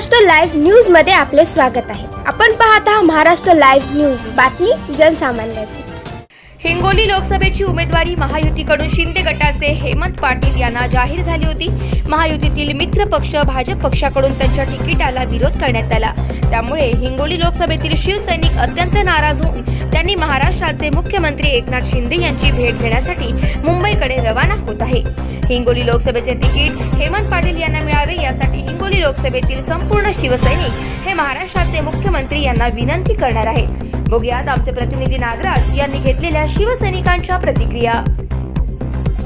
Maharashtra live न्यूजमध्ये आपले स्वागत आहे. आपण पाहत आहात महाराष्ट्र लाईव्ह न्यूज. बातमी जनसामान्याची. हिंगोली लोकसभेची उमेदवारी महायुतीकडून शिंदे गटाचे हेमंत पाटील यांना जाहीर झाली होती. महायुतीतील मित्र पक्ष भाजप पक्षाकडून त्यांच्या तिकिटाला विरोध करण्यात आला. त्यामुळे हिंगोली लोकसभेतील शिवसैनिक अत्यंत नाराज होऊन त्यांनी महाराष्ट्राचे मुख्यमंत्री एकनाथ शिंदे यांची भेट घेण्यासाठी मुंबईकडे रवाना होत आहे. हिंगोली लोकसभेचे तिकीट हेमंत पाटील यांना मिळावे यासाठी हिंगोली लोकसभेतील संपूर्ण शिवसैनिक हे महाराष्ट्राचे मुख्यमंत्री यांना विनंती करणार आहेत बघूयात आमचे प्रतिनिधी नागराज यांनी घेतलेल्या शिवसैनिकांच्या प्रतिक्रिया.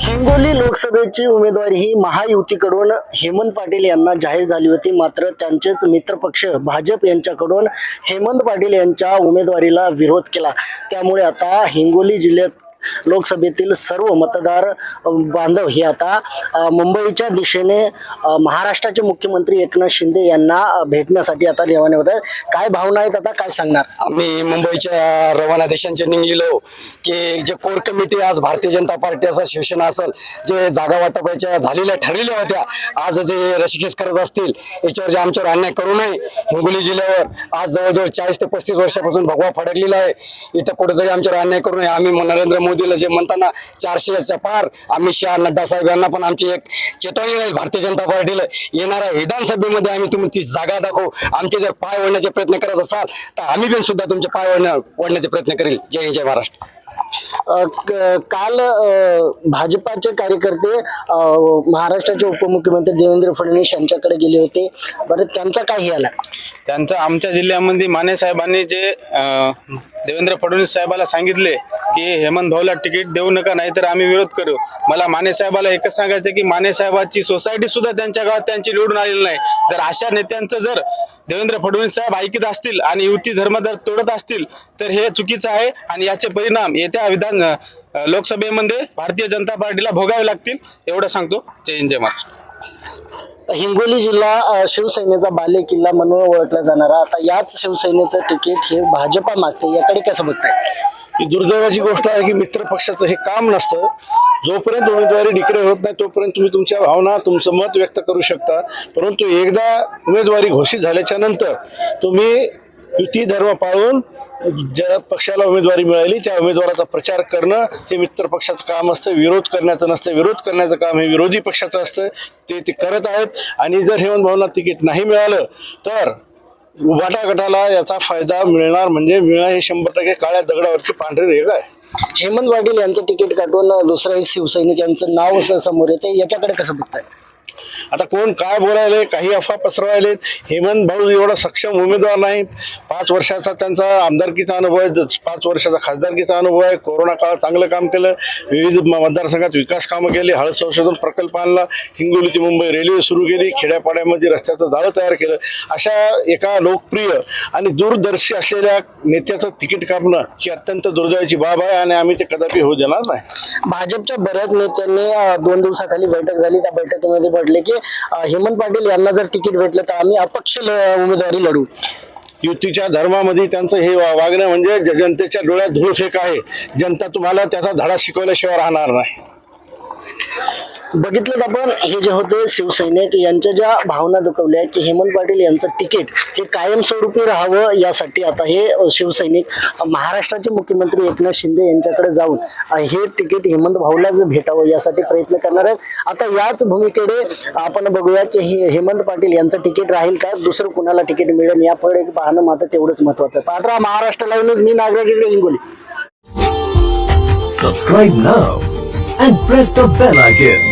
हिंगोली लोकसभेची उमेदवारी ही महायुतीकडून हेमंत पाटील यांना जाहीर झाली होती. मात्र त्यांचेच मित्रपक्ष भाजप यांच्याकडून हेमंत पाटील यांच्या उमेदवारीला विरोध केला. त्यामुळे आता हिंगोली जिल्ह्यात लोकसभेतील सर्व मतदार बांधव हे आता मुंबईच्या दिशेने महाराष्ट्राचे मुख्यमंत्री एकनाथ शिंदे यांना भेटण्यासाठी आता रवाना होत आहेत. काय भावना आहेत आता? काय सांगणार? आम्ही मुंबईच्या रवाना देशांचे निघलेलो की जे कोर कमिटी आज भारतीय जनता पार्टी असेल शिवसेना असेल जे जागा वाटपाच्या झालेल्या ठरलेल्या होत्या आज जे रसिकेस करत असतील याच्यावर जे आमच्यावर अन्याय करू नये हिंगोली जिल्ह्यावर आज जवळजवळ चाळीस ते पस्तीस वर्षापासून भगवा फडकलेला आहे. इथं कुठेतरी आमच्यावर अन्याय करू नये आम्ही नरेंद्र मोदीला जे म्हणताना चारशेच्या पार अमित शहा नड्डा साहेब यांना पण आमची एक चेतावणी राहील. भारतीय जनता पार्टीला येणाऱ्या विधानसभेमध्ये आम्ही तुम्ही ती जागा दाखवू. आमचे जर पाय ओढण्याचे प्रयत्न करत असाल तर आम्ही पण सुद्धा तुमचे पाय ओढण्या ओढण्याचे प्रयत्न करेल. जय जय महाराष्ट्र. काल अ, भाजपाचे कार्यकर्ते अ, महाराष्ट्राचे उपमुख्यमंत्री देवेंद्र फडणवीस यांच्याकडे गेले होते. बरं त्यांचा काय आला? त्यांचं आमच्या जिल्ह्यामध्ये माने साहेबांनी जे अं, देवेंद्र फडणवीस साहेबाला सांगितले की हेमंत भाऊला तिकीट देऊ नका नाहीतर आम्ही विरोध करू. मला माने साहेबाला एकच सांगायचं की माने साहेबाची सोसायटी सुद्धा त्यांच्या गावात त्यांची निवडून आलेली नाही. जर अशा नेत्यांचं जर देवेंद्र फडणवीस साहेब ऐकत असतील आणि युती धर्म जर तोडत असतील तर हे चुकीचं आहे आणि याचे परिणाम येत्या विधान लोकसभेमध्ये भारतीय जनता पार्टीला भोगावे लागतील एवढं सांगतो. जय हिंद जय महाराष्ट्र. हिंगोली जिल्हा शिवसेनेचा बाले किल्ला म्हणून ओळखला जाणारा. आता याच शिवसेनेचं तिकीट हे भाजपा मागते याकडे कसं बघताय? ही दुर्दैवाची गोष्ट आहे की मित्र पक्षाचं हे काम नसतं. जोपर्यंत उमेदवारी डिक्लेअर होत नाही तोपर्यंत तुम्ही तुमच्या भावना तुमचं मत व्यक्त करू शकता. परंतु एकदा उमेदवारी घोषित झाल्याच्यानंतर तुम्ही युती धर्म पाळून ज्या पक्षाला उमेदवारी मिळाली त्या उमेदवाराचा प्रचार करणं हे मित्र पक्षाचं काम असतं. विरोध करण्याचं नसतं. विरोध करण्याचं काम हे विरोधी पक्षाचं असतं. ते ते करत आहेत. आणि जर हेमंत भावना तिकीट नाही मिळालं तर उभाटा गटाला याचा फायदा मिळणार म्हणजे मिळणं हे शंभर टक्के काळ्या दगडावरची पांढरी रेग आहे. हेमंत पाटील यांचं तिकीट काढून अ, दुसरं एक शिवसैनिक यांचं नाव समोर येते याच्याकडे कसं बघताय? आता कोण काय बोलायले काही अफवा पसरवायलेत हेमंत भाऊ एवढा सक्षम उमेदवार नाही पाच वर्षाचा त्यांचा आमदारकीचा अनुभव आहे पाच वर्षाचा खासदारकीचा अनुभव आहे. कोरोना काळात चांगलं काम केलं विविध मतदारसंघात विकास कामं केली हळद संशोधन प्रकल्प आणला हिंगोली ते मुंबई रेल्वे सुरू केली खेड्यापाड्यामध्ये रस्त्याचं जाळं तयार केलं. अशा एका लोकप्रिय आणि दूरदर्शी असलेल्या नेत्याचं तिकीट कापणं ही अत्यंत दुर्दैवाची बाब आहे आणि आम्ही ते कदापि होऊ देणार नाही. भाजपच्या बऱ्याच नेत्यांनी दोन दिवसाखाली बैठक झाली. त्या बैठकीमध्ये म्हटले की हेमंत पाटील यांना जर तिकीट भेटलं तर आम्ही अपक्ष ल- उमेदवारी लढू. युतीच्या धर्मामध्ये त्यांचं हे वा- वागणं म्हणजे जनतेच्या डोळ्यात धूळ फेक आहे. जनता तुम्हाला त्याचा धडा शिकवल्याशिवाय राहणार नाही. बघितलं आपण हे जे होते शिवसैनिक यांच्या ज्या भावना दुखवल्या की हेमंत पाटील यांचं तिकीट हे कायमस्वरूपी राहावं यासाठी आता हे शिवसैनिक महाराष्ट्राचे मुख्यमंत्री एकनाथ शिंदे यांच्याकडे जाऊन हे तिकीट हेमंत भाऊलाच भेटावं यासाठी प्रयत्न करणार आहेत. आता याच भूमिकेकडे आपण बघूया की हे हेमंत पाटील यांचं तिकीट राहील का? दुसरं कुणाला तिकीट मिळेल? याकडे पाहणं मात्र तेवढंच महत्वाचं आहे. पात्रा Maharashtra live me Nagraj Hingoli. Subscribe now and press the bell icon.